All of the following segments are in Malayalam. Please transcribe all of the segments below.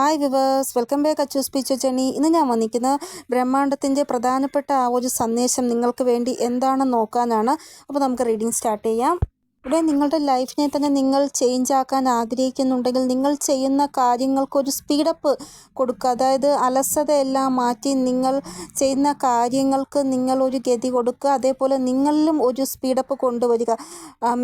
Hi viewers welcome back Achu speech ചെണി ഇന്ന് ഞാൻ വന്നിരിക്കുന്നത് ബ്രഹ്മാണ്ടത്തിന്റെ പ്രധാനപ്പെട്ട ആ ഒരു സന്ദേശം നിങ്ങൾക്ക് വേണ്ടി എന്താണെന്ന് നോക്കാനാണ്. അപ്പോൾ നമുക്ക് റീഡിങ് സ്റ്റാർട്ട് ചെയ്യാം. ഇവിടെ നിങ്ങളുടെ ലൈഫിനെ തന്നെ നിങ്ങൾ ചേഞ്ച് ആക്കാൻ ആഗ്രഹിക്കുന്നുണ്ടെങ്കിൽ നിങ്ങൾ ചെയ്യുന്ന കാര്യങ്ങൾക്കൊരു സ്പീഡപ്പ് കൊടുക്കുക. അതായത് അലസതയെല്ലാം മാറ്റി നിങ്ങൾ ചെയ്യുന്ന കാര്യങ്ങൾക്ക് നിങ്ങൾ ഒരു ഗതി കൊടുക്കുക. അതേപോലെ നിങ്ങളിലും ഒരു സ്പീഡപ്പ് കൊണ്ടുവരിക.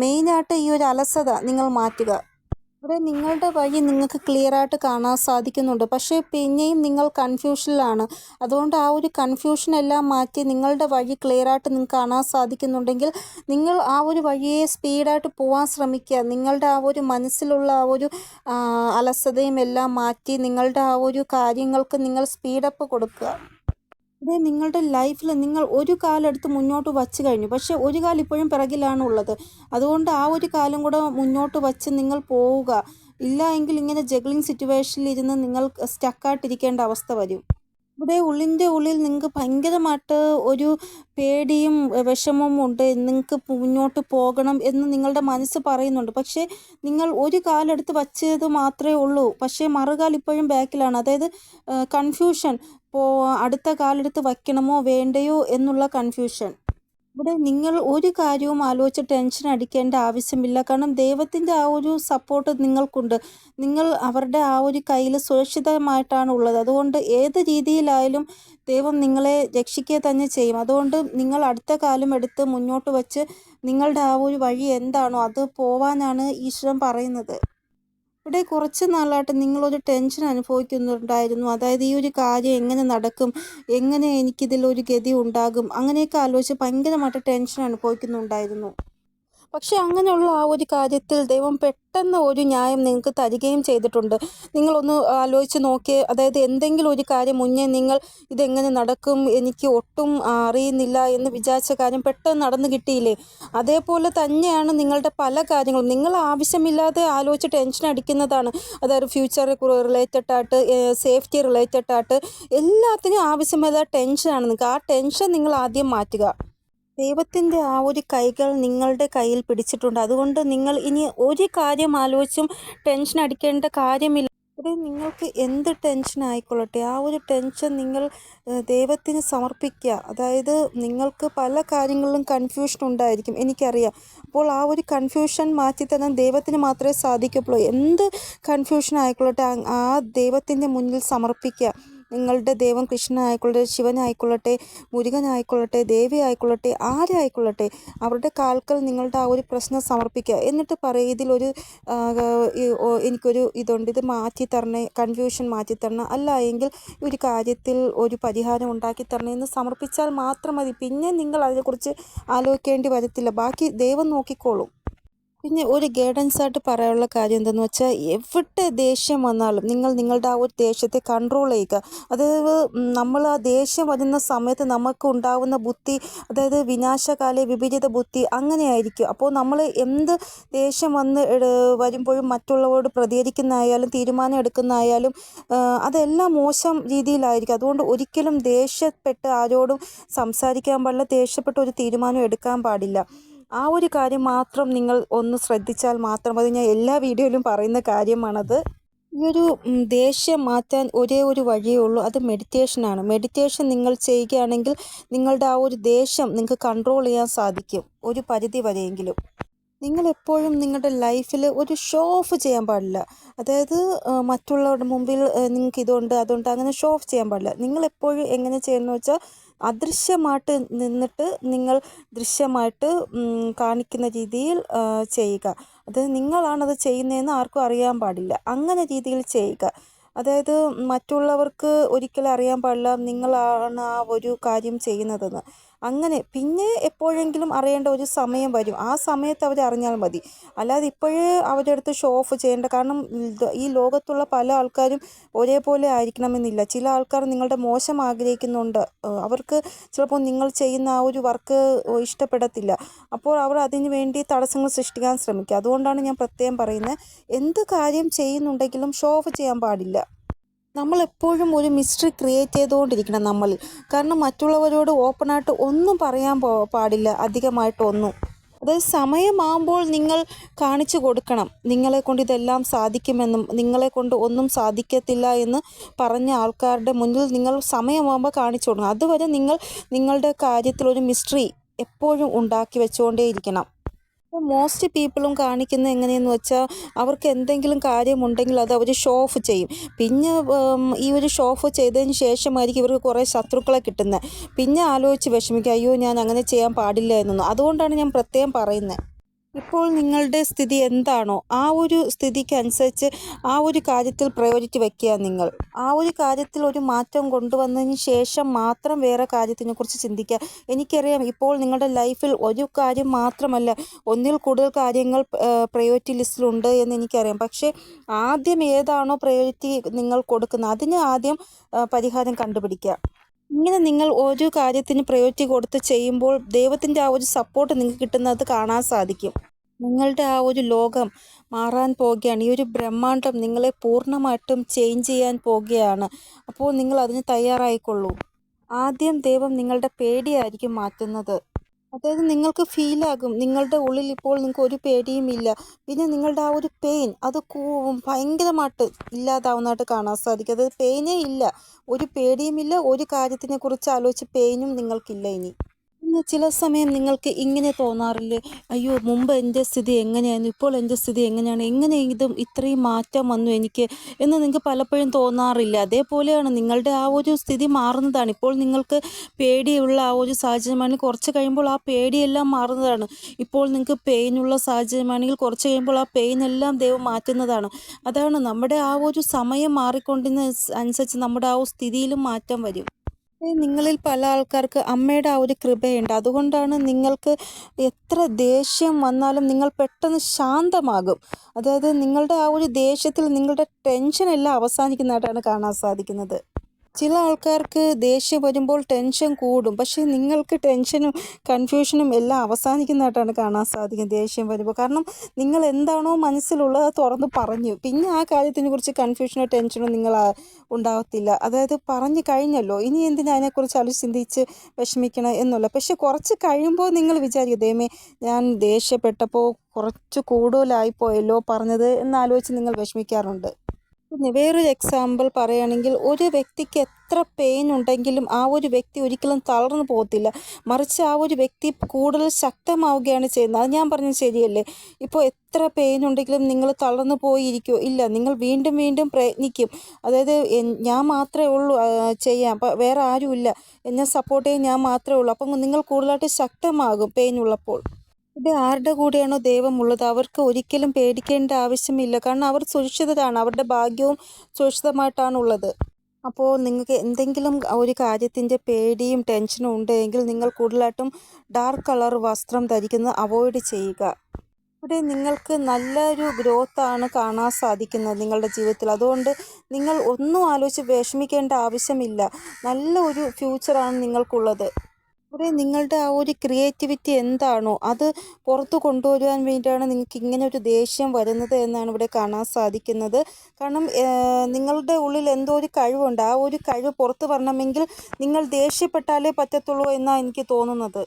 മെയിനായിട്ട് ഈ ഒരു അലസത നിങ്ങൾ മാറ്റുക. ഇവിടെ നിങ്ങളുടെ വഴി നിങ്ങൾക്ക് ക്ലിയർ ആയിട്ട് കാണാൻ സാധിക്കുന്നുണ്ട്. പക്ഷേ പിന്നെയും നിങ്ങൾ കൺഫ്യൂഷനിലാണ് അതുകൊണ്ട് ആ ഒരു കൺഫ്യൂഷൻ എല്ലാം മാറ്റി നിങ്ങളുടെ വഴി ക്ലിയർ ആയിട്ട് നിങ്ങൾക്ക് കാണാൻ സാധിക്കുന്നുണ്ടെങ്കിൽ നിങ്ങൾ ആ ഒരു വഴിയെ സ്പീഡായിട്ട് പോകാൻ ശ്രമിക്കുക. നിങ്ങളുടെ ആ ഒരു മനസ്സിലുള്ള ആ ഒരു അലസതയും എല്ലാം മാറ്റി നിങ്ങളുടെ ആ ഒരു കാര്യങ്ങൾക്ക് നിങ്ങൾ സ്പീഡപ്പ് കൊടുക്കുക. ഇത് നിങ്ങളുടെ ലൈഫിൽ നിങ്ങൾ ഒരു കാലെടുത്ത് മുന്നോട്ട് വച്ച് കഴിഞ്ഞു. പക്ഷേ ഒരു കാൽ ഇപ്പോഴും പിറകിലാണ് ഉള്ളത്. അതുകൊണ്ട് ആ ഒരു കാലം കൂടെ മുന്നോട്ട് വച്ച് നിങ്ങൾ പോവുക. ഇല്ല എങ്കിൽ ഇങ്ങനെ ജഗ്ലിംഗ് സിറ്റുവേഷനിൽ ഇരുന്ന് നിങ്ങൾ സ്റ്റക്കായിട്ടിരിക്കേണ്ട അവസ്ഥ വരും. ഇവിടെ ഉള്ളിന്റെ ഉള്ളിൽ നിങ്ങൾക്ക് ഭയങ്കരമായിട്ട് ഒരു പേടിയും വിഷമവും ഉണ്ട്. നിങ്ങൾക്ക് മുന്നോട്ട് പോകണം എന്ന് നിങ്ങളുടെ മനസ്സ് പറയുന്നുണ്ട്. പക്ഷേ നിങ്ങൾ ഒരു കാലെടുത്ത് വച്ചത് മാത്രമേ ഉള്ളൂ. പക്ഷേ മറുകാൽ ഇപ്പോഴും ബാക്കിലാണ്. അതായത് കൺഫ്യൂഷൻ ഇപ്പോൾ അടുത്ത കാലെടുത്ത് വയ്ക്കണമോ വേണ്ടയോ എന്നുള്ള കൺഫ്യൂഷൻ ഇവിടെ നിങ്ങൾ ഒരു കാര്യവും ആലോചിച്ച് ടെൻഷൻ അടിക്കേണ്ട ആവശ്യമില്ല. കാരണം ദൈവത്തിന്റെ ആ ഒരു സപ്പോർട്ട് നിങ്ങൾക്കുണ്ട്. നിങ്ങൾ അവരുടെ ആ ഒരു കയ്യിൽ സുരക്ഷിതമായിട്ടാണ് ഉള്ളത്. അതുകൊണ്ട് ഏത് രീതിയിലായാലും ദൈവം നിങ്ങളെ രക്ഷിക്കുക തന്നെ ചെയ്യും. അതുകൊണ്ട് നിങ്ങൾ അടുത്ത കാലം എടുത്ത് മുന്നോട്ട് വച്ച് നിങ്ങളുടെ ആ ഒരു വഴി എന്താണോ അത് പോവാനാണ് ഈശ്വരൻ പറയുന്നത്. ഇവിടെ കുറച്ച് നാളായിട്ട് നിങ്ങളൊരു ടെൻഷൻ അനുഭവിക്കുന്നുണ്ടായിരുന്നു. അതായത് ഈ ഒരു കാര്യം എങ്ങനെ നടക്കും? എങ്ങനെ എനിക്കിതിലൊരു ഗതി ഉണ്ടാകും? അങ്ങനെയൊക്കെ ആലോചിച്ച് ഭയങ്കരമായിട്ട് ടെൻഷൻ അനുഭവിക്കുന്നുണ്ടായിരുന്നു. പക്ഷേ അങ്ങനെയുള്ള ആ ഒരു കാര്യത്തിൽ ദൈവം പെട്ടെന്ന് ഒരു ന്യായം നിങ്ങൾക്ക് തരികയും ചെയ്തിട്ടുണ്ട്. നിങ്ങളൊന്ന് ആലോചിച്ച് നോക്കി. അതായത് എന്തെങ്കിലും ഒരു കാര്യം മുന്നേ നിങ്ങൾ ഇതെങ്ങനെ നടക്കും എനിക്ക് ഒട്ടും അറിയുന്നില്ല എന്ന് വിചാരിച്ച കാര്യം പെട്ടെന്ന് നടന്നു കിട്ടിയില്ലേ? അതേപോലെ തന്നെയാണ് നിങ്ങളുടെ പല കാര്യങ്ങളും. നിങ്ങൾ ആവശ്യമില്ലാതെ ആലോചിച്ച് ടെൻഷൻ അടിക്കുന്നതാണ്. അതായത് ഫ്യൂച്ചർ റിലേറ്റഡ് ആയിട്ട് സേഫ്റ്റി റിലേറ്റഡ് ആയിട്ട് എല്ലാത്തിനും ആവശ്യമില്ലാത്ത ടെൻഷനാണ് നിങ്ങൾക്ക്. ആ ടെൻഷൻ നിങ്ങൾ ആദ്യം മാറ്റുക. ദൈവത്തിന്റെ ആ ഒരു കൈകൾ നിങ്ങളുടെ കയ്യിൽ പിടിച്ചിട്ടുണ്ട്. അതുകൊണ്ട് നിങ്ങൾ ഇനി ഒരു കാര്യം ആലോചിച്ചും ടെൻഷൻ അടിക്കേണ്ട കാര്യമില്ല. ഇവിടെ നിങ്ങൾക്ക് എന്ത് ടെൻഷൻ ആയിക്കൊള്ളട്ടെ? ആ ഒരു ടെൻഷൻ നിങ്ങൾ ദൈവത്തിന് സമർപ്പിക്കുക. അതായത് നിങ്ങൾക്ക് പല കാര്യങ്ങളിലും കൺഫ്യൂഷൻ ഉണ്ടായിരിക്കും എനിക്കറിയാം. അപ്പോൾ ആ ഒരു കൺഫ്യൂഷൻ മാറ്റിത്തരാൻ ദൈവത്തിന് മാത്രമേ സാധിക്കുള്ളൂ എന്ത് കൺഫ്യൂഷൻ ആയിക്കൊള്ളട്ടെ? ആ- ദൈവത്തിന്റെ മുന്നിൽ സമർപ്പിക്കുക. നിങ്ങളുടെ ദൈവം കൃഷ്ണനായിക്കൊള്ളട്ടെ ശിവനായിക്കൊള്ളട്ടെ മുരുകനായിക്കൊള്ളട്ടെ ദേവി ആയിക്കൊള്ളട്ടെ ആരായിക്കൊള്ളട്ടെ അവരുടെ കാൽക്കൽ നിങ്ങളുടെ ആ ഒരു പ്രശ്നം സമർപ്പിക്കുക. എന്നിട്ട് പറയുക ഇതിലൊരു എനിക്കൊരു ഇതുണ്ട്. ഇത് മാറ്റി തരണേ കൺഫ്യൂഷൻ മാറ്റി തരണം അല്ല എങ്കിൽ ഒരു കാര്യത്തിൽ ഒരു പരിഹാരം ഉണ്ടാക്കി തരണേ എന്ന് സമർപ്പിച്ചാൽ മാത്രം മതി. പിന്നെ നിങ്ങൾ അതിനെക്കുറിച്ച് ആലോചിക്കേണ്ടി വരത്തില്ല. ബാക്കി ദൈവം നോക്കിക്കോളും. പിന്നെ ഒരു ഗൈഡൻസ് ആയിട്ട് പറയാനുള്ള കാര്യം എന്തെന്ന് വെച്ചാൽ എവിടെ ദേഷ്യം വന്നാലും നിങ്ങൾ നിങ്ങളുടെ ആ ഒരു ദേഷ്യത്തെ കൺട്രോൾ ചെയ്യുക. അതായത് നമ്മൾ ആ ദേഷ്യം വരുന്ന സമയത്ത് നമുക്ക് ഉണ്ടാവുന്ന ബുദ്ധി അതായത് വിനാശകാല വിപരീത ബുദ്ധി അങ്ങനെയായിരിക്കും അപ്പോൾ നമ്മൾ എന്ത് ദേഷ്യം വന്ന് വരുമ്പോഴും മറ്റുള്ളവരോട് പ്രതികരിക്കുന്നതായാലും തീരുമാനം എടുക്കുന്നതായാലും അതെല്ലാം മോശം രീതിയിലായിരിക്കും. അതുകൊണ്ട് ഒരിക്കലും ദേഷ്യപ്പെട്ട് ആരോടും സംസാരിക്കാൻ പാടില്ല ദേഷ്യപ്പെട്ട് ഒരു തീരുമാനം എടുക്കാൻ പാടില്ല. ആ ഒരു കാര്യം മാത്രം നിങ്ങൾ ഒന്ന് ശ്രദ്ധിച്ചാൽ മാത്രം അത് ഞാൻ എല്ലാ വീഡിയോയിലും പറയുന്ന കാര്യമാണത്. ഈ ഒരു ദേഷ്യം മാറ്റാൻ ഒരേ ഒരു വഴിയേ ഉള്ളൂ. അത് മെഡിറ്റേഷനാണ് മെഡിറ്റേഷൻ നിങ്ങൾ ചെയ്യുകയാണെങ്കിൽ നിങ്ങളുടെ ആ ഒരു ദേഷ്യം നിങ്ങൾക്ക് കൺട്രോൾ ചെയ്യാൻ സാധിക്കും. ഒരു പരിധി വരെയെങ്കിലും. നിങ്ങൾ എപ്പോഴും നിങ്ങളുടെ ലൈഫിൽ ഒരു ഷോ ഓഫ് ചെയ്യാൻ പാടില്ല. അതായത് മറ്റുള്ളവരുടെ മുമ്പിൽ നിങ്ങൾക്ക് ഇതുണ്ട് അതുണ്ട് അങ്ങനെ ഷോ ഓഫ് ചെയ്യാൻ പാടില്ല. നിങ്ങൾ എപ്പോഴും എങ്ങനെ ചെയ്യുന്നു വെച്ചാൽ അദൃശ്യമായിട്ട് നിന്നിട്ട് നിങ്ങൾ ദൃശ്യമായിട്ട് കാണിക്കുന്ന രീതിയിൽ ചെയ്യുക. അത് നിങ്ങളാണത് ചെയ്യുന്നതെന്ന് ആർക്കും അറിയാൻ പാടില്ല. അങ്ങനെ രീതിയിൽ ചെയ്യുക. അതായത് മറ്റുള്ളവർക്ക് ഒരിക്കലും അറിയാൻ പാടില്ല നിങ്ങളാണ് ആ ഒരു കാര്യം ചെയ്യുന്നതെന്ന്. അങ്ങനെ പിന്നെ എപ്പോഴെങ്കിലും അറിയേണ്ട ഒരു സമയം വരും. ആ സമയത്ത് അവർ അറിഞ്ഞാൽ മതി. അല്ലാതെ ഇപ്പോഴേ അവരുടെ അടുത്ത് ഷോ ഓഫ് ചെയ്യേണ്ട കാരണം ഈ ലോകത്തുള്ള പല ആൾക്കാരും ഒരേപോലെ ആയിരിക്കണമെന്നില്ല. ചില ആൾക്കാർ നിങ്ങളുടെ മോശം ആഗ്രഹിക്കുന്നുണ്ട്. അവർക്ക് ചിലപ്പോൾ നിങ്ങൾ ചെയ്യുന്ന ആ ഒരു വർക്ക് ഇഷ്ടപ്പെടത്തില്ല. അപ്പോൾ അവർ അതിനു വേണ്ടി തടസ്സങ്ങൾ സൃഷ്ടിക്കാൻ ശ്രമിക്കുക അതുകൊണ്ടാണ് ഞാൻ പ്രത്യേകം പറയുന്നത്. എന്ത് കാര്യം ചെയ്യുന്നുണ്ടെങ്കിലും ഷോ ഓഫ് ചെയ്യാൻ പാടില്ല. നമ്മൾ എപ്പോഴും ഒരു മിസ്റ്ററി ക്രിയേറ്റ് ചെയ്തുകൊണ്ടിരിക്കണം നമ്മൾ. കാരണം മറ്റുള്ളവരോട് ഓപ്പണായിട്ട് ഒന്നും പറയാൻ പാടില്ല അധികമായിട്ടൊന്നും അതായത് സമയമാകുമ്പോൾ നിങ്ങൾ കാണിച്ചു കൊടുക്കണം. നിങ്ങളെ കൊണ്ട് ഇതെല്ലാം സാധിക്കുമെന്നും നിങ്ങളെ കൊണ്ട് ഒന്നും സാധിക്കത്തില്ല എന്ന് പറഞ്ഞ ആൾക്കാരുടെ മുന്നിൽ നിങ്ങൾ സമയമാകുമ്പോൾ കാണിച്ചു കൊടുക്കണം. അതുവരെ നിങ്ങൾ നിങ്ങളുടെ കാര്യത്തിൽ ഒരു മിസ്റ്ററി എപ്പോഴും ഉണ്ടാക്കി വെച്ചുകൊണ്ടേയിരിക്കണം. മോസ്റ്റ് പീപ്പിളും കാണിക്കുന്നത് എങ്ങനെയെന്ന് വെച്ചാൽ അവർക്ക് എന്തെങ്കിലും കാര്യമുണ്ടെങ്കിൽ അത് അവർ ഷോ ഓഫ് ചെയ്യും. പിന്നെ ഈ ഒരു ഷോ ഓഫ് ചെയ്തതിന് ശേഷമായിരിക്കും ഇവർക്ക് കുറേ ശത്രുക്കളെ കിട്ടുന്നത്. പിന്നെ ആലോചിച്ച് വിഷമിക്കുക അയ്യോ ഞാൻ അങ്ങനെ ചെയ്യാൻ പാടില്ല എന്നൊന്നും. അതുകൊണ്ടാണ് ഞാൻ പ്രത്യേകം പറയുന്നത്. ഇപ്പോൾ നിങ്ങളുടെ സ്ഥിതി എന്താണോ ആ ഒരു സ്ഥിതിക്കനുസരിച്ച് ആ ഒരു കാര്യത്തിൽ പ്രയോറിറ്റി വയ്ക്കുക നിങ്ങൾ. ആ ഒരു കാര്യത്തിൽ ഒരു മാറ്റം കൊണ്ടുവന്നതിന് ശേഷം മാത്രം വേറെ കാര്യത്തിനെ കുറിച്ച് ചിന്തിക്കുക. എനിക്കറിയാം ഇപ്പോൾ നിങ്ങളുടെ ലൈഫിൽ ഒരു കാര്യം മാത്രമല്ല ഒന്നിൽ കൂടുതൽ കാര്യങ്ങൾ പ്രയോറിറ്റി ലിസ്റ്റിലുണ്ട് എന്ന് എനിക്കറിയാം. പക്ഷേ ആദ്യം ഏതാണോ പ്രയോറിറ്റി നിങ്ങൾ കൊടുക്കുന്നത് അതിന് ആദ്യം പരിഹാരം കണ്ടുപിടിക്കുക. ഇങ്ങനെ നിങ്ങൾ ഒരു കാര്യത്തിന് പ്രയോറിറ്റി കൊടുത്ത് ചെയ്യുമ്പോൾ ദൈവത്തിന്റെ ആ ഒരു സപ്പോർട്ട് നിങ്ങൾക്ക് കിട്ടുന്നത് കാണാൻ സാധിക്കും. നിങ്ങളുടെ ആ ഒരു ലോകം മാറാൻ പോകുകയാണ് ഈ ഒരു ബ്രഹ്മാണ്ടം നിങ്ങളെ പൂർണമായിട്ടും ചേഞ്ച് ചെയ്യാൻ പോകുകയാണ് അപ്പോൾ നിങ്ങൾ അതിന് തയ്യാറായിക്കൊള്ളൂ. ആദ്യം ദൈവം നിങ്ങളുടെ പേടിയായിരിക്കും മാറ്റുന്നത്. അതായത് നിങ്ങൾക്ക് ഫീലാകും നിങ്ങളുടെ ഉള്ളിൽ ഇപ്പോൾ നിങ്ങൾക്ക് ഒരു പേടിയും ഇല്ല. പിന്നെ നിങ്ങളുടെ ആ ഒരു പെയിൻ അത് കൂവും ഭയങ്കരമായിട്ട് ഇല്ലാതാവുന്നതായിട്ട് കാണാൻ സാധിക്കും. അതായത് പെയിനേ ഇല്ല. ഒരു പേടിയുമില്ല ഒരു കാര്യത്തിനെ കുറിച്ച് ആലോചിച്ച് പെയിനും നിങ്ങൾക്കില്ല ഇനി. പിന്നെ ചില സമയം നിങ്ങൾക്ക് ഇങ്ങനെ തോന്നാറില്ലേ? അയ്യോ മുമ്പ് എന്റെ സ്ഥിതി എങ്ങനെയായിരുന്നു? ഇപ്പോൾ എന്റെ സ്ഥിതി എങ്ങനെയാണ്? എങ്ങനെ ഇതും ഇത്രയും മാറ്റം വന്നു എനിക്ക് എന്ന് നിങ്ങൾക്ക് പലപ്പോഴും തോന്നാറില്ല. അതേപോലെയാണ് നിങ്ങളുടെ ആ ഒരു സ്ഥിതി മാറുന്നതാണ്. ഇപ്പോൾ നിങ്ങൾക്ക് പേടിയുള്ള ആ ഒരു സാഹചര്യമാണെങ്കിൽ കുറച്ച് കഴിയുമ്പോൾ ആ പേടിയെല്ലാം മാറുന്നതാണ്. ഇപ്പോൾ നിങ്ങൾക്ക് പെയിനുള്ള സാഹചര്യമാണെങ്കിൽ കുറച്ച് കഴിയുമ്പോൾ ആ പെയിൻ എല്ലാം ദൈവം മാറ്റുന്നതാണ്. അതാണ് നമ്മുടെ ആ ഒരു സമയം മാറിക്കൊണ്ടിരുന്ന അനുസരിച്ച് നമ്മുടെ ആ സ്ഥിതിയിലും മാറ്റം വരും. നിങ്ങളിൽ പല ആൾക്കാർക്ക് അമ്മയുടെ ആ ഒരു കൃപയുണ്ട്. അതുകൊണ്ടാണ് നിങ്ങൾക്ക് എത്ര ദേഷ്യം വന്നാലും നിങ്ങൾ പെട്ടെന്ന് ശാന്തമാകും. അതായത് നിങ്ങളുടെ ആ ഒരു ദേഷ്യത്തിൽ നിങ്ങളുടെ ടെൻഷൻ എല്ലാം അവസാനിക്കുന്നതായിട്ടാണ് കാണാൻ സാധിക്കുന്നത്. ചില ആൾക്കാർക്ക് ദേഷ്യം വരുമ്പോൾ ടെൻഷൻ കൂടും. പക്ഷേ നിങ്ങൾക്ക് ടെൻഷനും കൺഫ്യൂഷനും എല്ലാം അവസാനിക്കുന്നതായിട്ടാണ് കാണാൻ സാധിക്കുന്നത് ദേഷ്യം വരുമ്പോൾ. കാരണം നിങ്ങൾ എന്താണോ മനസ്സിലുള്ളത് തുറന്ന് പറഞ്ഞു. പിന്നെ ആ കാര്യത്തിനെ കുറിച്ച് കൺഫ്യൂഷനോ ടെൻഷനോ നിങ്ങൾ ഉണ്ടാകത്തില്ല അതായത് പറഞ്ഞു കഴിഞ്ഞല്ലോ ഇനി എന്തിനാ അതിനെക്കുറിച്ച് ആലോചിച്ച് ചിന്തിച്ച് വിഷമിക്കണം എന്നുള്ള. പക്ഷെ കുറച്ച് കഴിയുമ്പോൾ നിങ്ങൾ വിചാരിക്കും ദൈവമേ ഞാൻ ദേഷ്യപ്പെട്ടപ്പോൾ കുറച്ച് കൂടുതലായിപ്പോയല്ലോ പറഞ്ഞത് എന്നാലോചിച്ച് നിങ്ങൾ വിഷമിക്കാറുണ്ട്. വേറൊരു എക്സാമ്പിൾ പറയുകയാണെങ്കിൽ ഒരു വ്യക്തിക്ക് എത്ര പെയിൻ ഉണ്ടെങ്കിലും ആ ഒരു വ്യക്തി ഒരിക്കലും തളർന്നു പോകത്തില്ല. മറിച്ച് ആ ഒരു വ്യക്തി കൂടുതൽ ശക്തമാവുകയാണ് ചെയ്യുന്നത്. അത് ഞാൻ പറഞ്ഞത് ശരിയല്ലേ? ഇപ്പോൾ എത്ര പെയിൻ ഉണ്ടെങ്കിലും നിങ്ങൾ തളർന്നു പോയിരിക്കുമോ ഇല്ല നിങ്ങൾ വീണ്ടും വീണ്ടും പ്രയത്നിക്കും. അതായത് ഞാൻ മാത്രമേ ഉള്ളൂ ചെയ്യാം അപ്പം വേറെ ആരുമില്ല. എന്നെ സപ്പോർട്ട് ചെയ്യാൻ ഞാൻ മാത്രമേ ഉള്ളൂ. അപ്പം നിങ്ങൾ കൂടുതലായിട്ട് ശക്തമാകും പെയിൻ ഉള്ളപ്പോൾ. ഇത് ആരുടെ കൂടെയാണോ ദൈവമുള്ളത്? അവർക്ക് ഒരിക്കലും പേടിക്കേണ്ട ആവശ്യമില്ല. കാരണം അവർ സുരക്ഷിതരാണ്. അവരുടെ ഭാഗ്യവും സുരക്ഷിതമായിട്ടാണുള്ളത്. അപ്പോൾ നിങ്ങൾക്ക് എന്തെങ്കിലും ഒരു കാര്യത്തിന്റെ പേടിയും ടെൻഷനും ഉണ്ടെങ്കിൽ നിങ്ങൾ കൂടുതലായിട്ടും ഡാർക്ക് കളർ വസ്ത്രം ധരിക്കുന്നത് അവോയ്ഡ് ചെയ്യുക. ഇവിടെ നിങ്ങൾക്ക് നല്ലൊരു ഗ്രോത്താണ് കാണാൻ സാധിക്കുന്നത് നിങ്ങളുടെ ജീവിതത്തിൽ. അതുകൊണ്ട് നിങ്ങൾ ഒന്നും ആലോചിച്ച് വിഷമിക്കേണ്ട ആവശ്യമില്ല. നല്ല ഒരു ഫ്യൂച്ചറാണ് നിങ്ങൾക്കുള്ളത്. ഇവിടെ നിങ്ങളുടെ ആ ഒരു ക്രിയേറ്റിവിറ്റി എന്താണോ അത് പുറത്ത് കൊണ്ടുവരുവാൻ വേണ്ടിയാണ് നിങ്ങൾക്ക് ഇങ്ങനെ ഒരു ദേഷ്യം വരുന്നത് എന്നാണ് ഇവിടെ കാണാൻ സാധിക്കുന്നത്. കാരണം നിങ്ങളുടെ ഉള്ളിൽ എന്തോ ഒരു കഴിവുണ്ട്. ആ ഒരു കഴിവ് പുറത്ത് വരണമെങ്കിൽ നിങ്ങൾ ദേഷ്യപ്പെട്ടാലേ പറ്റത്തുള്ളൂ എന്നാണ് എനിക്ക് തോന്നുന്നത്.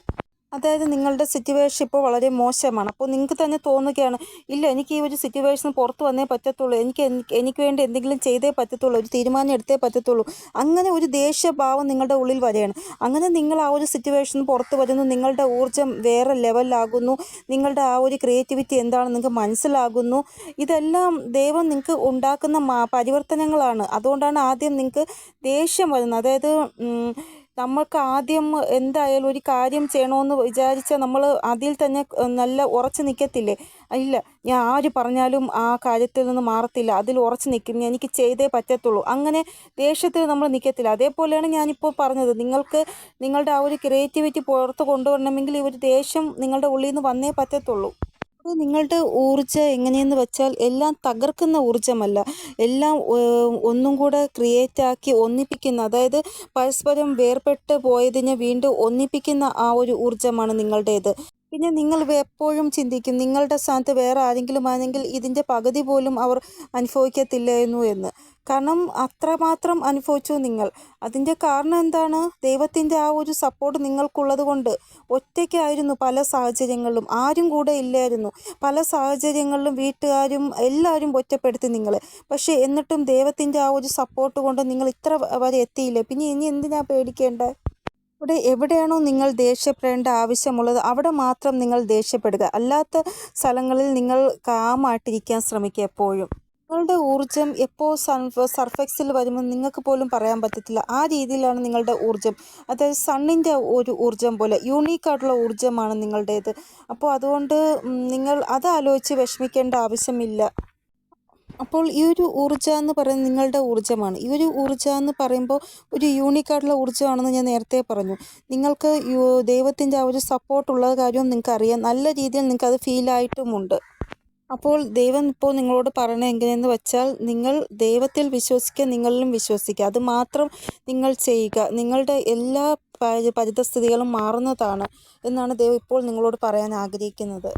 അതായത് നിങ്ങളുടെ സിറ്റുവേഷൻ ഇപ്പോൾ വളരെ മോശമാണ്. അപ്പോൾ നിങ്ങൾക്ക് തന്നെ തോന്നുകയാണ് ഇല്ല എനിക്ക് ഈ ഒരു സിറ്റുവേഷൻ പുറത്ത് വന്നേ പറ്റത്തുള്ളൂ. എനിക്ക് എനിക്ക് വേണ്ടി എന്തെങ്കിലും ചെയ്തേ പറ്റത്തുള്ളൂ. ഒരു തീരുമാനം എടുത്തേ പറ്റത്തുള്ളൂ. അങ്ങനെ ഒരു ദേഷ്യഭാവം നിങ്ങളുടെ ഉള്ളിൽ വരെയാണ്. അങ്ങനെ നിങ്ങൾ ആ ഒരു സിറ്റുവേഷൻ പുറത്ത് വരുന്നു. നിങ്ങളുടെ ഊർജം വേറെ ലെവലിലാകുന്നു നിങ്ങളുടെ ആ ഒരു ക്രിയേറ്റിവിറ്റി എന്താണെന്ന് നിങ്ങൾക്ക് മനസ്സിലാകുന്നു. ഇതെല്ലാം ദൈവം നിങ്ങൾക്ക് ഉണ്ടാക്കുന്ന പരിവർത്തനങ്ങളാണ്. അതുകൊണ്ടാണ് ആദ്യം നിങ്ങൾക്ക് ദേഷ്യം വരുന്നത്. അതായത് നമ്മൾക്ക് ആദ്യം എന്തായാലും ഒരു കാര്യം ചെയ്യണമെന്ന് വിചാരിച്ചാൽ നമ്മൾ അതിൽ തന്നെ നല്ല ഉറച്ചു നിൽക്കത്തില്ലേ ഇല്ല ഞാൻ ആര് പറഞ്ഞാലും ആ കാര്യത്തിൽ നിന്ന് മാറത്തില്ല. അതിൽ ഉറച്ചു നിൽക്കും എനിക്ക് ചെയ്തേ പറ്റത്തുള്ളൂ. അങ്ങനെ ദേഷ്യത്തിൽ നമ്മൾ നിൽക്കത്തില്ല അതേപോലെയാണ് ഞാനിപ്പോൾ പറഞ്ഞത്. നിങ്ങൾക്ക് നിങ്ങളുടെ ആ ഒരു ക്രിയേറ്റിവിറ്റി പുറത്ത് കൊണ്ടുവരണമെങ്കിൽ ഈ ഒരു ദേഷ്യം നിങ്ങളുടെ ഉള്ളിൽ നിന്ന് വന്നേ പറ്റത്തുള്ളൂ. നിങ്ങളുടെ ഊർജം എങ്ങനെയെന്ന് വെച്ചാൽ എല്ലാം തകർക്കുന്ന ഊർജമല്ല. എല്ലാം ഒന്നും കൂടെ ക്രിയേറ്റ് ആക്കി ഒന്നിപ്പിക്കുന്ന അതായത് പരസ്പരം വേർപെട്ട് പോയതിനെ വീണ്ടും ഒന്നിപ്പിക്കുന്ന ആ ഒരു ഊർജമാണ് നിങ്ങളുടേത്. പിന്നെ നിങ്ങൾ എപ്പോഴും ചിന്തിക്കും നിങ്ങളുടെ സ്ഥാനത്ത് വേറെ ആരെങ്കിലും ആണെങ്കിൽ ഇതിന്റെ പകുതി പോലും അവർ അനുഭവിക്കത്തില്ലായിരുന്നു എന്ന്. കാരണം അത്രമാത്രം അനുഭവിച്ചു നിങ്ങൾ. അതിന്റെ കാരണം എന്താണ്? ദൈവത്തിന്റെ ആ ഒരു സപ്പോർട്ട് നിങ്ങൾക്കുള്ളത് കൊണ്ട് ഒറ്റയ്ക്കായിരുന്നു പല സാഹചര്യങ്ങളിലും. ആരും കൂടെ ഇല്ലായിരുന്നു. പല സാഹചര്യങ്ങളിലും വീട്ടുകാരും എല്ലാവരും ഒറ്റപ്പെടുത്തി നിങ്ങളെ. പക്ഷേ എന്നിട്ടും ദൈവത്തിന്റെ ആ ഒരു സപ്പോർട്ട് കൊണ്ട് നിങ്ങൾ ഇത്ര വരെ എത്തിയില്ലേ? പിന്നെ ഇനി എന്തിനാ പേടിക്കേണ്ടത് ഇവിടെ എവിടെയാണോ നിങ്ങൾ ദേഷ്യപ്പെടേണ്ട ആവശ്യമുള്ളത് അവിടെ മാത്രം നിങ്ങൾ ദേഷ്യപ്പെടുക. അല്ലാത്ത സ്ഥലങ്ങളിൽ നിങ്ങൾ കാമായിട്ടിരിക്കാൻ ശ്രമിക്കുക എപ്പോഴും. നിങ്ങളുടെ ഊർജം എപ്പോൾ സർഫെക്സിൽ വരുമ്പോൾ നിങ്ങൾക്ക് പോലും പറയാൻ പറ്റത്തില്ല. ആ രീതിയിലാണ് നിങ്ങളുടെ ഊർജം അതായത് സണ്ണിന്റെ ഒരു ഊർജം പോലെ യൂണീക്കായിട്ടുള്ള ഊർജമാണ് നിങ്ങളുടേത്. അപ്പോൾ അതുകൊണ്ട് നിങ്ങൾ അത് ആലോചിച്ച് വിഷമിക്കേണ്ട ആവശ്യമില്ല. അപ്പോൾ ഈ ഒരു ഊർജം എന്ന് പറയുന്നത് നിങ്ങളുടെ ഊർജമാണ്. ഈ ഒരു ഊർജം എന്ന് പറയുമ്പോൾ ഒരു യൂണിക്കായിട്ടുള്ള ഊർജമാണെന്ന് ഞാൻ നേരത്തെ പറഞ്ഞു. നിങ്ങൾക്ക് ദൈവത്തിന്റെ ആ ഒരു സപ്പോർട്ടുള്ള കാര്യവും നിങ്ങൾക്ക് അറിയാം. നല്ല രീതിയിൽ നിങ്ങൾക്ക് അത് ഫീലായിട്ടുമുണ്ട് അപ്പോൾ ദൈവം ഇപ്പോൾ നിങ്ങളോട് പറയണത് എങ്ങനെയെന്ന് വെച്ചാൽ നിങ്ങൾ ദൈവത്തിൽ വിശ്വസിക്കുക നിങ്ങളിലും വിശ്വസിക്കുക. അത് മാത്രം നിങ്ങൾ ചെയ്യുക. നിങ്ങളുടെ എല്ലാ പരി- പരിതസ്ഥിതികളും മാറുന്നതാണ് എന്നാണ് ദൈവം ഇപ്പോൾ നിങ്ങളോട് പറയാൻ ആഗ്രഹിക്കുന്നത്.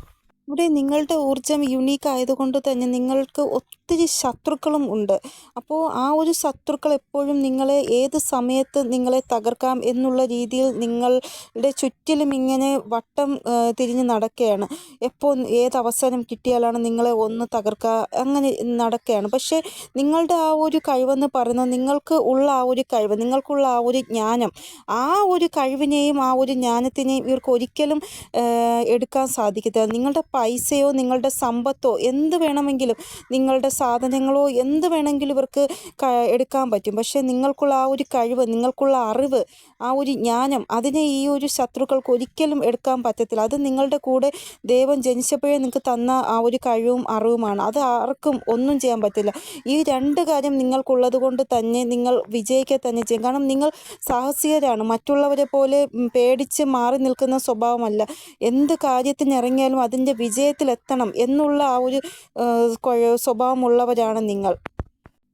ഇവിടെ നിങ്ങളുടെ ഊർജം യുണീക്ക് ആയതുകൊണ്ട് തന്നെ നിങ്ങൾക്ക് ഒത്തിരി ശത്രുക്കളും ഉണ്ട്. അപ്പോൾ ആ ഒരു ശത്രുക്കൾ എപ്പോഴും നിങ്ങളെ ഏത് സമയത്ത് നിങ്ങളെ തകർക്കാം എന്നുള്ള രീതിയിൽ നിങ്ങളുടെ ചുറ്റിലും ഇങ്ങനെ വട്ടം തിരിഞ്ഞ് നടക്കുകയാണ്. എപ്പോൾ ഏത് അവസരം കിട്ടിയാലാണ് നിങ്ങളെ ഒന്ന് തകർക്കുക അങ്ങനെ നടക്കുകയാണ്. പക്ഷേ നിങ്ങളുടെ ആ ഒരു കഴിവെന്ന് പറയുന്നത് നിങ്ങൾക്ക് ഉള്ള ആ ഒരു കഴിവ് നിങ്ങൾക്കുള്ള ആ ഒരു ജ്ഞാനം ആ ഒരു കഴിവിനെയും ആ ഒരു ജ്ഞാനത്തിനെയും ഇവർക്ക് ഒരിക്കലും എടുക്കാൻ സാധിക്കത്തില്ല. നിങ്ങളുടെ പൈസയോ നിങ്ങളുടെ സമ്പത്തോ എന്ത് വേണമെങ്കിലും നിങ്ങളുടെ സാധനങ്ങളോ എന്ത് വേണമെങ്കിലും ഇവർക്ക് എടുക്കാൻ പറ്റും. പക്ഷേ നിങ്ങൾക്കുള്ള ആ ഒരു കഴിവ് നിങ്ങൾക്കുള്ള അറിവ് ആ ഒരു ജ്ഞാനം അതിനെ ഈ ഒരു ശത്രുക്കൾക്ക് ഒരിക്കലും എടുക്കാൻ പറ്റത്തില്ല. അത് നിങ്ങളുടെ കൂടെ ദൈവം ജനിച്ചപ്പോഴേ നിങ്ങൾക്ക് തന്ന ആ ഒരു കഴിവും അറിവുമാണ്. അത് ആർക്കും ഒന്നും ചെയ്യാൻ പറ്റില്ല. ഈ രണ്ട് കാര്യം നിങ്ങൾക്കുള്ളത് കൊണ്ട് തന്നെ നിങ്ങൾ വിജയിക്കുക തന്നെ ചെയ്യും. കാരണം നിങ്ങൾ സാഹസികരാണ്. മറ്റുള്ളവരെ പോലെ പേടിച്ച് മാറി നിൽക്കുന്ന സ്വഭാവമല്ല. എന്ത് കാര്യത്തിന് ഇറങ്ങിയാലും അതിന്റെ വിജയത്തിലെത്തണം എന്നുള്ള ആ ഒരു ആ, കൊ- നിങ്ങൾ.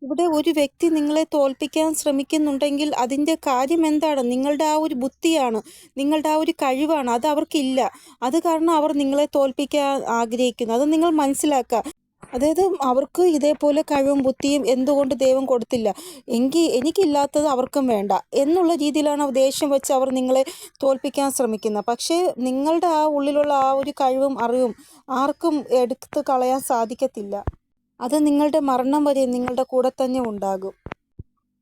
ഇവിടെ ഒരു വ്യക്തി നിങ്ങളെ തോൽപ്പിക്കാൻ ശ്രമിക്കുന്നുണ്ടെങ്കിൽ അതിന്റെ കാര്യം എന്താണ്? നിങ്ങളുടെ ആ ഒരു ബുദ്ധിയാണ് നിങ്ങളുടെ ആ ഒരു കഴിവാണ് അത് അവർക്കില്ല. അത് കാരണം അവർ നിങ്ങളെ തോൽപ്പിക്കാൻ ആഗ്രഹിക്കുന്നു. അത് നിങ്ങൾ മനസ്സിലാക്കുക. അതായത് അവർക്ക് ഇതേപോലെ കഴിവും ബുദ്ധിയും എന്തുകൊണ്ട് ദൈവം കൊടുത്തില്ല? എങ്കിൽ എനിക്കില്ലാത്തത് അവർക്കും വേണ്ട എന്നുള്ള രീതിയിലാണ് ദേഷ്യം വെച്ച് അവർ നിങ്ങളെ തോൽപ്പിക്കാൻ ശ്രമിക്കുന്നത്. പക്ഷേ നിങ്ങളുടെ ആ ഉള്ളിലുള്ള ആ ഒരു കഴിവും അറിവും ആർക്കും എടുത്ത് കളയാൻ സാധിക്കത്തില്ല. അത് നിങ്ങളുടെ മരണം വരെ നിങ്ങളുടെ കൂടെ തന്നെ ഉണ്ടാകും.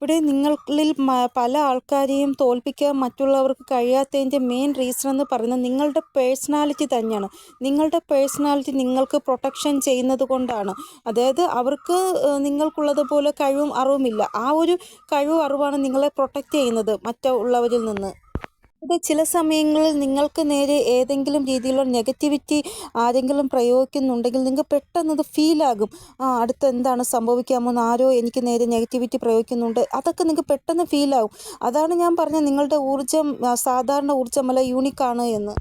ഇവിടെ നിങ്ങളിൽ പല ആൾക്കാരെയും തോൽപ്പിക്കാൻ മറ്റുള്ളവർക്ക് കഴിയാത്തതിന്റെ മെയിൻ റീസൺ എന്ന് പറയുന്നത് നിങ്ങളുടെ പേഴ്സണാലിറ്റി തന്നെയാണ്. നിങ്ങളുടെ പേഴ്സണാലിറ്റി നിങ്ങൾക്ക് പ്രൊട്ടക്ഷൻ ചെയ്യുന്നത് കൊണ്ടാണ്. അതായത് അവർക്ക് നിങ്ങൾക്കുള്ളതുപോലെ കഴിവും അറിവുമില്ല. ആ ഒരു കഴിവും അറിവാണ് നിങ്ങളെ പ്രൊട്ടക്റ്റ് ചെയ്യുന്നത് മറ്റുള്ളവരിൽ നിന്ന്. ഇവിടെ ചില സമയങ്ങളിൽ നിങ്ങൾക്ക് നേരെ ഏതെങ്കിലും രീതിയിലുള്ള നെഗറ്റിവിറ്റി ആരെങ്കിലും പ്രയോഗിക്കുന്നുണ്ടെങ്കിൽ നിങ്ങൾക്ക് പെട്ടെന്ന് അത് ഫീലാകും ആ അടുത്ത് എന്താണ് സംഭവിക്കാമെന്ന് ആരോ എനിക്ക് നേരെ നെഗറ്റിവിറ്റി പ്രയോഗിക്കുന്നുണ്ട്. അതൊക്കെ നിങ്ങൾക്ക് പെട്ടെന്ന് ഫീലാകും അതാണ് ഞാൻ പറഞ്ഞത് നിങ്ങളുടെ ഊർജം സാധാരണ ഊർജമല്ല യൂണിക്കാണ് എന്ന്.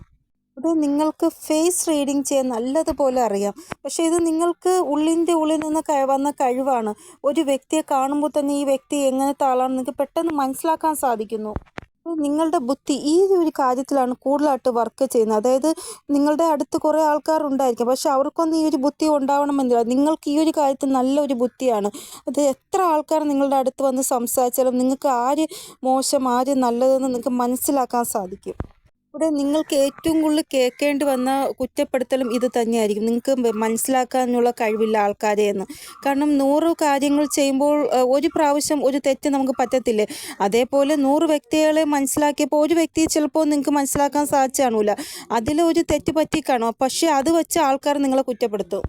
ഇവിടെ നിങ്ങൾക്ക് ഫേസ് റീഡിങ് ചെയ്യാൻ നല്ലതുപോലെ അറിയാം. പക്ഷെ ഇത് നിങ്ങൾക്ക് ഉള്ളിന്റെ ഉള്ളിൽ നിന്ന് വന്ന കഴിവാണ്. ഒരു വ്യക്തിയെ കാണുമ്പോൾ തന്നെ ഈ വ്യക്തി എങ്ങനത്തെ ആളാണെന്ന് നിങ്ങൾക്ക് പെട്ടെന്ന് മനസ്സിലാക്കാൻ സാധിക്കുന്നു. നിങ്ങളുടെ ബുദ്ധി ഈ ഒരു കാര്യത്തിലാണ് കൂടുതലായിട്ട് വർക്ക് ചെയ്യുന്നത്. അതായത് നിങ്ങളുടെ അടുത്ത് കുറേ ആൾക്കാരുണ്ടായിരിക്കും. പക്ഷെ അവർക്കൊന്നും ഈ ഒരു ബുദ്ധി ഉണ്ടാവണമെന്നില്ല. നിങ്ങൾക്ക് ഈ ഒരു കാര്യത്തിൽ നല്ലൊരു ബുദ്ധിയാണ്. അത് എത്ര ആൾക്കാർ നിങ്ങളുടെ അടുത്ത് വന്ന് സംസാരിച്ചാലും നിങ്ങൾക്ക് ആര് മോശം ആര് നല്ലതെന്ന് നിങ്ങൾക്ക് മനസ്സിലാക്കാൻ സാധിക്കും. ഇവിടെ നിങ്ങൾക്ക് ഏറ്റവും കൂടുതൽ കേൾക്കേണ്ടി വന്ന കുറ്റപ്പെടുത്തലും ഇത് തന്നെയായിരിക്കും. നിങ്ങൾക്ക് മനസ്സിലാക്കാനുള്ള കഴിവില്ല ആൾക്കാരെ എന്ന്. കാരണം നൂറ് കാര്യങ്ങൾ ചെയ്യുമ്പോൾ ഒരു പ്രാവശ്യം ഒരു തെറ്റ് നമുക്ക് പറ്റത്തില്ലേ? അതേപോലെ നൂറ് വ്യക്തികളെ മനസ്സിലാക്കിയപ്പോൾ ഒരു വ്യക്തി ചിലപ്പോൾ നിങ്ങൾക്ക് മനസ്സിലാക്കാൻ സാധിച്ചു കാണൂല അതിൽ ഒരു തെറ്റ് പറ്റി കാണും പക്ഷേ അത് വെച്ച് ആൾക്കാർ നിങ്ങളെ കുറ്റപ്പെടുത്തും.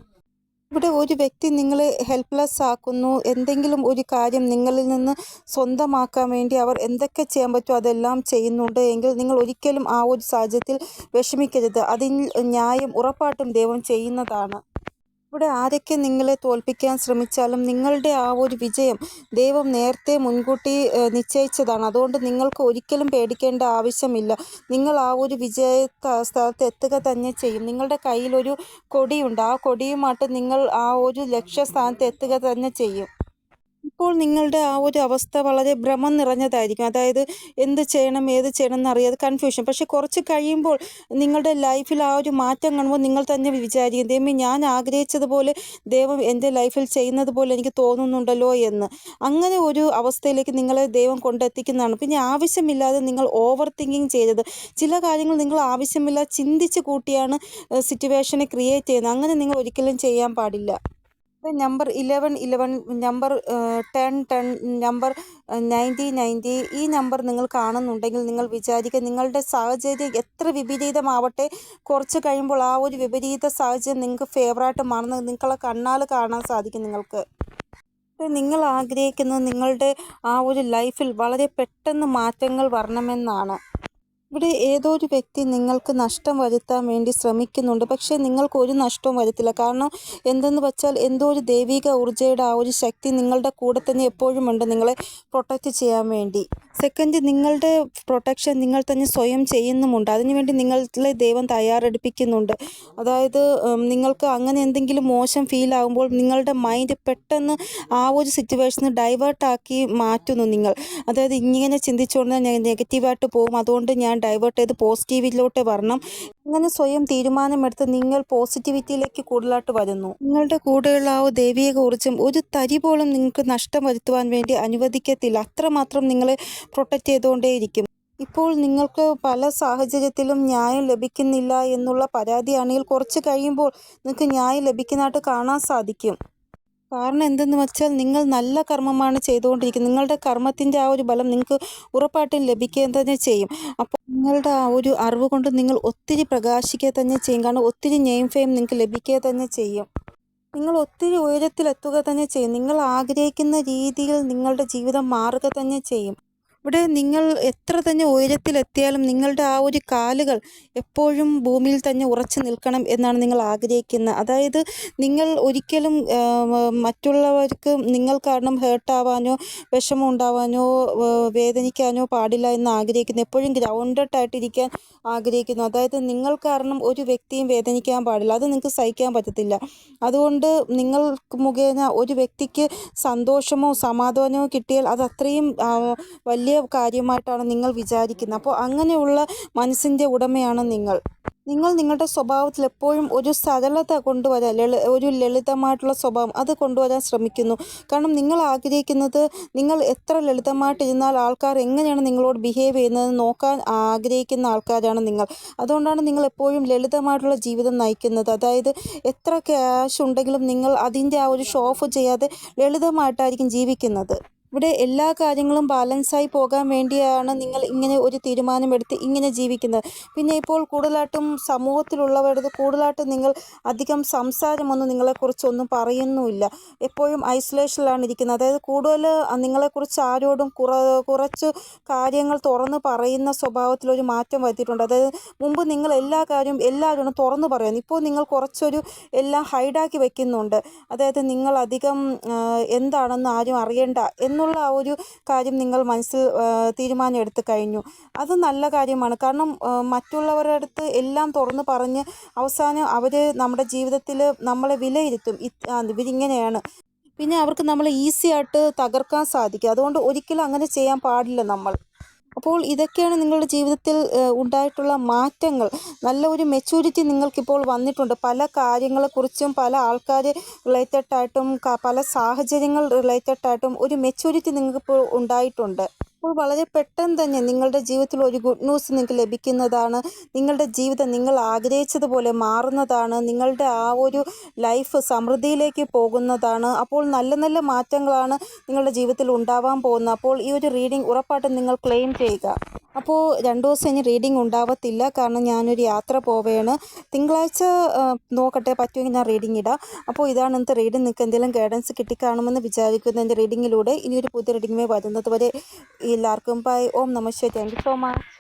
ഇവിടെ ഒരു വ്യക്തി നിങ്ങളെ ഹെൽപ്ലെസ് ആക്കുന്നു. എന്തെങ്കിലും ഒരു കാര്യം നിങ്ങളിൽ നിന്ന് സ്വന്തമാക്കാൻ വേണ്ടി അവർ എന്തൊക്കെ ചെയ്യാൻ പറ്റുമോ അതെല്ലാം ചെയ്യുന്നുണ്ട് എങ്കിൽ നിങ്ങൾ ഒരിക്കലും ആ ഒരു സാഹചര്യത്തിൽ വിഷമിക്കരുത്. അതിൽ ന്യായം ഉറപ്പായിട്ടും ദൈവം ചെയ്യുന്നതാണ്. ഇവിടെ ആരൊക്കെ നിങ്ങളെ തോൽപ്പിക്കാൻ ശ്രമിച്ചാലും നിങ്ങളുടെ ആ ഒരു വിജയം ദൈവം നേരത്തെ മുൻകൂട്ടി നിശ്ചയിച്ചതാണ്. അതുകൊണ്ട് നിങ്ങൾക്ക് ഒരിക്കലും പേടിക്കേണ്ട ആവശ്യമില്ല. നിങ്ങൾ ആ ഒരു വിജയ സ്ഥലത്ത് എത്തുക തന്നെ ചെയ്യും. നിങ്ങളുടെ കയ്യിലൊരു കൊടിയുണ്ട്. ആ കൊടിയുമായിട്ട് നിങ്ങൾ ആ ഒരു ലക്ഷ്യസ്ഥാനത്ത് എത്തുക തന്നെ ചെയ്യും. ഇപ്പോൾ നിങ്ങളുടെ ആ ഒരു അവസ്ഥ വളരെ ഭ്രമം നിറഞ്ഞതായിരിക്കും. അതായത് എന്ത് ചെയ്യണം ഏത് ചെയ്യണം എന്നറിയാതെ കൺഫ്യൂഷൻ പക്ഷെ കുറച്ച് കഴിയുമ്പോൾ നിങ്ങളുടെ ലൈഫിൽ ആ ഒരു മാറ്റം കാണുമ്പോൾ നിങ്ങൾ തന്നെ വിചാരിക്കും ദൈവം ഞാൻ ആഗ്രഹിച്ചതുപോലെ ദൈവം എന്റെ ലൈഫിൽ ചെയ്യുന്നത് പോലെ എനിക്ക് തോന്നുന്നുണ്ടല്ലോ എന്ന്. അങ്ങനെ ഒരു അവസ്ഥയിലേക്ക് നിങ്ങളെ ദൈവം കൊണ്ടെത്തിക്കുന്നതാണ്. പിന്നെ ആവശ്യമില്ലാതെ നിങ്ങൾ ഓവർ തിങ്കിങ് ചെയ്തത്. ചില കാര്യങ്ങൾ നിങ്ങൾ ആവശ്യമില്ലാതെ ചിന്തിച്ച് കൂട്ടിയാണ് സിറ്റുവേഷനെ ക്രിയേറ്റ് ചെയ്യുന്നത്. അങ്ങനെ നിങ്ങൾ ഒരിക്കലും ചെയ്യാൻ പാടില്ല. Number eleven eleven number ten ten number ninety ninety ഈ നമ്പർ നിങ്ങൾ കാണുന്നുണ്ടെങ്കിൽ നിങ്ങൾ വിചാരിക്കുക നിങ്ങളുടെ സാഹചര്യം എത്ര വിപരീതമാവട്ടെ. കുറച്ച് കഴിയുമ്പോൾ ആ ഒരു വിപരീത സാഹചര്യം നിങ്ങൾക്ക് ഫേവറായിട്ട് മാറുന്നത് നിങ്ങളെ കണ്ണാൽ കാണാൻ സാധിക്കും നിങ്ങൾക്ക്. നിങ്ങൾ ആഗ്രഹിക്കുന്നത് നിങ്ങളുടെ ആ ഒരു ലൈഫിൽ വളരെ പെട്ടെന്ന് മാറ്റങ്ങൾ വരണമെന്നാണ്. ഇവിടെ ഏതോ ഒരു വ്യക്തി നിങ്ങൾക്ക് നഷ്ടം വരുത്താൻ വേണ്ടി ശ്രമിക്കുന്നുണ്ട്. പക്ഷേ നിങ്ങൾക്ക് ഒരു നഷ്ടവും വരത്തില്ല. കാരണം എന്തെന്ന് വെച്ചാൽ എന്തോ ഒരു ദൈവിക ഊർജയുടെ ആ ഒരു ശക്തി നിങ്ങളുടെ കൂടെ തന്നെ എപ്പോഴും ഉണ്ട് നിങ്ങളെ പ്രൊട്ടക്റ്റ് ചെയ്യാൻ വേണ്ടി. സെക്കൻഡ് നിങ്ങളുടെ പ്രൊട്ടക്ഷൻ നിങ്ങൾ തന്നെ സ്വയം ചെയ്യുന്നുമുണ്ട്. അതിനുവേണ്ടി നിങ്ങളെ ദൈവം തയ്യാറെടുപ്പിക്കുന്നുണ്ട്. അതായത് നിങ്ങൾക്ക് അങ്ങനെ എന്തെങ്കിലും മോശം ഫീൽ ആകുമ്പോൾ നിങ്ങളുടെ മൈൻഡ് പെട്ടെന്ന് ആ ഒരു സിറ്റുവേഷന് ഡൈവേർട്ടാക്കി മാറ്റുന്നു നിങ്ങൾ. അതായത് ഇങ്ങനെ ചിന്തിച്ചുകൊണ്ട് നെഗറ്റീവായിട്ട് പോകും. അതുകൊണ്ട് ഞാൻ ഡൈവേർട്ട് ചെയ്ത് പോസിറ്റീവിലോട്ട് വരണം. അങ്ങനെ സ്വയം തീരുമാനമെടുത്ത് നിങ്ങൾ പോസിറ്റിവിറ്റിയിലേക്ക് കൂടുതലായിട്ട് വരുന്നു. നിങ്ങളുടെ കൂടെയുള്ള ആ ദൈവിക ഒരു തരി പോലും നിങ്ങൾക്ക് നഷ്ടം വരുത്തുവാൻ വേണ്ടി അനുവദിക്കത്തില്ല. അത്രമാത്രം നിങ്ങളെ പ്രൊട്ടക്റ്റ് ചെയ്തുകൊണ്ടേയിരിക്കും. ഇപ്പോൾ നിങ്ങൾക്ക് പല സാഹചര്യത്തിലും ന്യായം ലഭിക്കുന്നില്ല എന്നുള്ള പരാതിയാണെങ്കിൽ കുറച്ച് കഴിയുമ്പോൾ നിങ്ങൾക്ക് ന്യായം ലഭിക്കുന്നതായിട്ട് കാണാൻ സാധിക്കും. കാരണം എന്തെന്ന് വെച്ചാൽ നിങ്ങൾ നല്ല കർമ്മമാണ് ചെയ്തുകൊണ്ടിരിക്കുന്നത്. നിങ്ങളുടെ കർമ്മത്തിന്റെ ആ ഒരു ബലം നിങ്ങൾക്ക് ഉറപ്പായിട്ടും ലഭിക്കുക തന്നെ ചെയ്യും. അപ്പോൾ നിങ്ങളുടെ ആ ഒരു അറിവ് കൊണ്ട് നിങ്ങൾ ഒത്തിരി പ്രകാശിക്കുക തന്നെ ചെയ്യും. കാരണം ഒത്തിരി നെയിം ഫെയിം നിങ്ങൾക്ക് ലഭിക്കുക തന്നെ ചെയ്യും. നിങ്ങൾ ഒത്തിരി ഉയരത്തിലെത്തുക തന്നെ ചെയ്യും. നിങ്ങൾ ആഗ്രഹിക്കുന്ന രീതിയിൽ നിങ്ങളുടെ ജീവിതം മാറുക തന്നെ ചെയ്യും. ഇവിടെ നിങ്ങൾ എത്ര തന്നെ ഉയരത്തിലെത്തിയാലും നിങ്ങളുടെ ആ ഒരു കാലുകൾ എപ്പോഴും ഭൂമിയിൽ തന്നെ ഉറച്ചു നിൽക്കണം എന്നാണ് നിങ്ങൾ ആഗ്രഹിക്കുന്നത്. അതായത് നിങ്ങൾ ഒരിക്കലും മറ്റുള്ളവർക്ക് നിങ്ങൾ കാരണം ഹേർട്ടാവാനോ വിഷമം ഉണ്ടാവാനോ വേദനിക്കാനോ പാടില്ല എന്ന് ആഗ്രഹിക്കുന്നു. എപ്പോഴും ഗ്രൗണ്ടഡ് ആയിട്ടിരിക്കാൻ ആഗ്രഹിക്കുന്നു. അതായത് നിങ്ങൾ കാരണം ഒരു വ്യക്തിയും വേദനിക്കാൻ പാടില്ല. അത് നിങ്ങൾക്ക് സഹിക്കാൻ പറ്റത്തില്ല. അതുകൊണ്ട് നിങ്ങൾ മുഖേന ഒരു വ്യക്തിക്ക് സന്തോഷമോ സമാധാനമോ കിട്ടിയാൽ അത് അത്രയും വലിയ കാര്യമായിട്ടാണ് നിങ്ങൾ വിചാരിക്കുന്നത്. അപ്പോൾ അങ്ങനെയുള്ള മനസ്സിന്റെ ഉടമയാണ് നിങ്ങൾ. നിങ്ങൾ നിങ്ങളുടെ സ്വഭാവത്തിൽ എപ്പോഴും ഒരു സരളത കൊണ്ടുവരാൻ ലളി ഒരു ലളിതമായിട്ടുള്ള സ്വഭാവം അത് കൊണ്ടുവരാൻ ശ്രമിക്കുന്നു. കാരണം നിങ്ങൾ ആഗ്രഹിക്കുന്നത് നിങ്ങൾ എത്ര ലളിതമായിട്ടിരുന്നാൽ ആൾക്കാർ എങ്ങനെയാണ് നിങ്ങളോട് ബിഹേവ് ചെയ്യുന്നത് നോക്കാൻ ആഗ്രഹിക്കുന്ന ആൾക്കാരാണ് നിങ്ങൾ. അതുകൊണ്ടാണ് നിങ്ങൾ എപ്പോഴും ലളിതമായിട്ടുള്ള ജീവിതം നയിക്കുന്നത്. അതായത് എത്ര ക്യാഷ് ഉണ്ടെങ്കിലും നിങ്ങൾ അതിന്റെ ആ ഒരു ഷോ ഓഫ് ചെയ്യാതെ ലളിതമായിട്ടായിരിക്കും ജീവിക്കുന്നത്. ഇവിടെ എല്ലാ കാര്യങ്ങളും ബാലൻസായി പോകാൻ വേണ്ടിയാണ് നിങ്ങൾ ഇങ്ങനെ ഒരു തീരുമാനമെടുത്ത് ഇങ്ങനെ ജീവിക്കുന്നത്. പിന്നെ ഇപ്പോൾ കൂടുതലായിട്ടും സമൂഹത്തിലുള്ളവരുടെ കൂടുതലായിട്ടും നിങ്ങൾ അധികം സംസാരമൊന്നും നിങ്ങളെക്കുറിച്ചൊന്നും പറയുന്നുമില്ല. എപ്പോഴും ഐസൊലേഷനിലാണ് ഇരിക്കുന്നത്. അതായത് കൂടുതൽ നിങ്ങളെക്കുറിച്ച് ആരോടും കുറ കുറച്ച് കാര്യങ്ങൾ തുറന്ന് പറയുന്ന സ്വഭാവത്തിലൊരു മാറ്റം വരുത്തിയിട്ടുണ്ട്. അതായത് മുമ്പ് നിങ്ങൾ എല്ലാ കാര്യവും എല്ലാവരോടും തുറന്ന് പറയുന്നു ഇപ്പോൾ നിങ്ങൾ കുറച്ചൊരു എല്ലാം ഹൈഡാക്കി വെക്കുന്നുണ്ട്. അതായത് നിങ്ങൾ അധികം എന്താണെന്ന് ആരും അറിയേണ്ട എന്നുള്ള എന്നുള്ള ആ ഒരു കാര്യം നിങ്ങൾ മനസ്സിൽ തീരുമാനം എടുത്തു കഴിഞ്ഞു. അത് നല്ല കാര്യമാണ്. കാരണം മറ്റുള്ളവരുടെ അടുത്ത് എല്ലാം തുറന്ന് പറഞ്ഞ് അവസാനം അവർ നമ്മുടെ ജീവിതത്തിൽ നമ്മളെ വിലയിരുത്തും. ഇവരിങ്ങനെയാണ്. പിന്നെ അവർക്ക് നമ്മളെ ഈസി ആയിട്ട് തകർക്കാൻ സാധിക്കും. അതുകൊണ്ട് ഒരിക്കലും അങ്ങനെ ചെയ്യാൻ പാടില്ല നമ്മൾ. അപ്പോൾ ഇതൊക്കെയാണ് നിങ്ങളുടെ ജീവിതത്തിൽ ഉണ്ടായിട്ടുള്ള മാറ്റങ്ങൾ. നല്ല ഒരു മെച്യൂരിറ്റി നിങ്ങൾക്കിപ്പോൾ വന്നിട്ടുണ്ട്. പല കാര്യങ്ങളെക്കുറിച്ചും പല ആൾക്കാർ റിലേറ്റഡ് ആയിട്ടും പല സാഹചര്യങ്ങൾ റിലേറ്റഡ് ആയിട്ടും ഒരു മെച്യൂരിറ്റി നിങ്ങൾക്കിപ്പോൾ ഉണ്ടായിട്ടുണ്ട്. അപ്പോൾ വളരെ പെട്ടെന്ന് തന്നെ നിങ്ങളുടെ ജീവിതത്തിൽ ഒരു ഗുഡ് ന്യൂസ് നിങ്ങൾക്ക് ലഭിക്കുന്നതാണ്. നിങ്ങളുടെ ജീവിതം നിങ്ങൾ ആഗ്രഹിച്ചതുപോലെ മാറുന്നതാണ്. നിങ്ങളുടെ ആ ഒരു ലൈഫ് സമൃദ്ധിയിലേക്ക് പോകുന്നതാണ്. അപ്പോൾ നല്ല നല്ല മാറ്റങ്ങളാണ് നിങ്ങളുടെ ജീവിതത്തിൽ ഉണ്ടാവാൻ പോകുന്നത്. അപ്പോൾ ഈ ഒരു റീഡിംഗ് ഉറപ്പായിട്ടും നിങ്ങൾ ക്ലെയിം ചെയ്യുക. അപ്പോൾ രണ്ട് ദിവസം ഇനി റീഡിംഗ് ഉണ്ടാവത്തില്ല. കാരണം ഞാനൊരു യാത്ര പോവുകയാണ് തിങ്കളാഴ്ച നോക്കട്ടെ പറ്റുമെങ്കിൽ ഞാൻ റീഡിംഗ് ഇടാം. അപ്പോൾ ഇതാണ് ഇന്നത്തെ റീഡിംഗ് നിങ്ങൾക്ക് എന്തെങ്കിലും ഗൈഡൻസ് കിട്ടിക്കാണുമെന്ന് വിചാരിക്കുന്നു എന്റെ റീഡിങ്ങിലൂടെ ഇനിയൊരു പുതിയ റീഡിംഗ് വരുന്നത് വരെ എല്ലാവർക്കും ബൈ ഓം നമസ്തേ താങ്ക് യു സോ മച്ച്